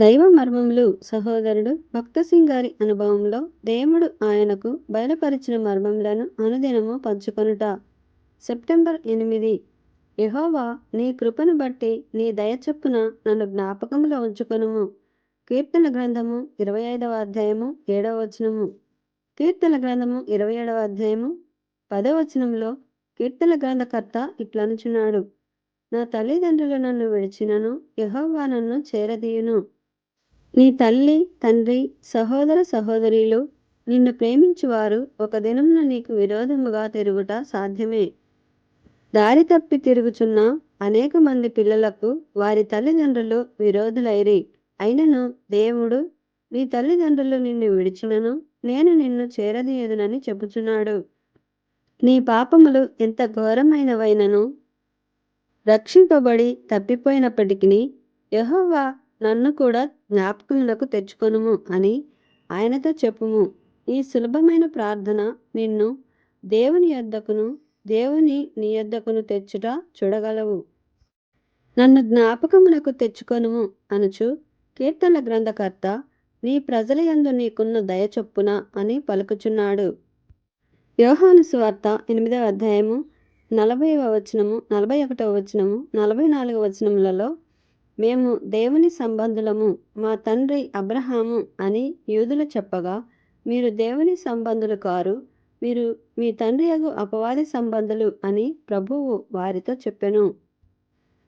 దైవ మర్మములు సహోదరుడు భక్తసింగ్ గారి అనుభవంలో దేవుడు ఆయనకు బయలుపరిచిన మర్మములను అనుదినము పంచుకొనుట. సెప్టెంబర్ ఎనిమిది. యహోవా నీ కృపను బట్టి నీ దయచొప్పున నన్ను జ్ఞాపకంలో ఉంచుకొనుము. కీర్తన గ్రంథము ఇరవై ఐదవ అధ్యాయము ఏడవ వచనము. కీర్తన గ్రంథము ఇరవై ఏడవ అధ్యాయము పదవ వచనంలో కీర్తన గ్రంథకర్త ఇట్లనుచున్నాడు. నా తల్లిదండ్రులు నన్ను విడిచినను యహోవా నన్ను చేరదీయును. నీ తల్లి తండ్రి సహోదర సహోదరీలు నిన్ను ప్రేమించువారు ఒక దినమున నీకు విరోధముగా తిరుగుట సాధ్యమే. దారి తప్పి తిరుగుచున్న అనేక మంది పిల్లలకు వారి తల్లిదండ్రులు విరోధులైరి. అయినను దేవుడు నీ తల్లిదండ్రులు నిన్ను విడిచినను నేను నిన్ను చేరదీయదునని చెబుచున్నాడు. నీ పాపములు ఎంత ఘోరమైనవైనను రక్షింపబడి తప్పిపోయినప్పటికీ యహోవా నన్ను కూడా జ్ఞాపకములకు తెచ్చుకొనుము అని ఆయనతో చెప్పుము. ఈ సులభమైన ప్రార్థన నిన్ను దేవుని యొద్దకును దేవుని నీ యొద్దకును తెచ్చుట చూడగలవు. నన్ను జ్ఞాపకములకు తెచ్చుకొనుము అనుచు కీర్తన గ్రంథకర్త నీ ప్రజల యందు నీకున్న దయ చొప్పున అని పలుకుచున్నాడు. యోహాను సువార్త ఎనిమిదవ అధ్యాయము నలభైవ వచనము నలభై ఒకటవ వచనము నలభై నాలుగవ వచనములలో మేము దేవుని సంబంధులము మా తండ్రి అబ్రహాము అని యూదులు చెప్పగా మీరు దేవుని సంబంధులు కారు మీరు మీ తండ్రి యగు అపవాది సంబంధులు అని ప్రభువు వారితో చెప్పెను.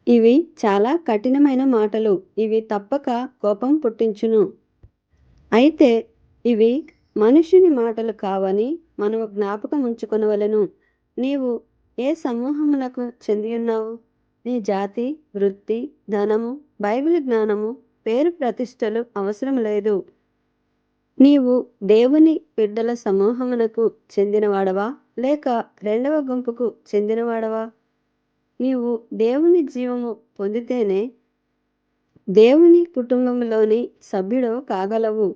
ఇవి చాలా కఠినమైన మాటలు ఇవి తప్పక కోపం పుట్టించును. అయితే ఇవి మనుషుని మాటలు కావని మనము జ్ఞాపకం ఉంచుకొనవలెను. నీవు ఏ సమూహములకు చెందియున్నావు నీ జాతి వృత్తి ధనము బైబిల్ జ్ఞానము పేరు ప్రతిష్టలు అవసరం లేదు. నీవు దేవుని బిడ్డల సమూహమునకు చెందినవాడవా? లేక రెండవ గుంపుకు చెందినవాడవా? నీవు దేవుని జీవము పొందితేనే దేవుని కుటుంబంలోని సభ్యుడు కాగలవు.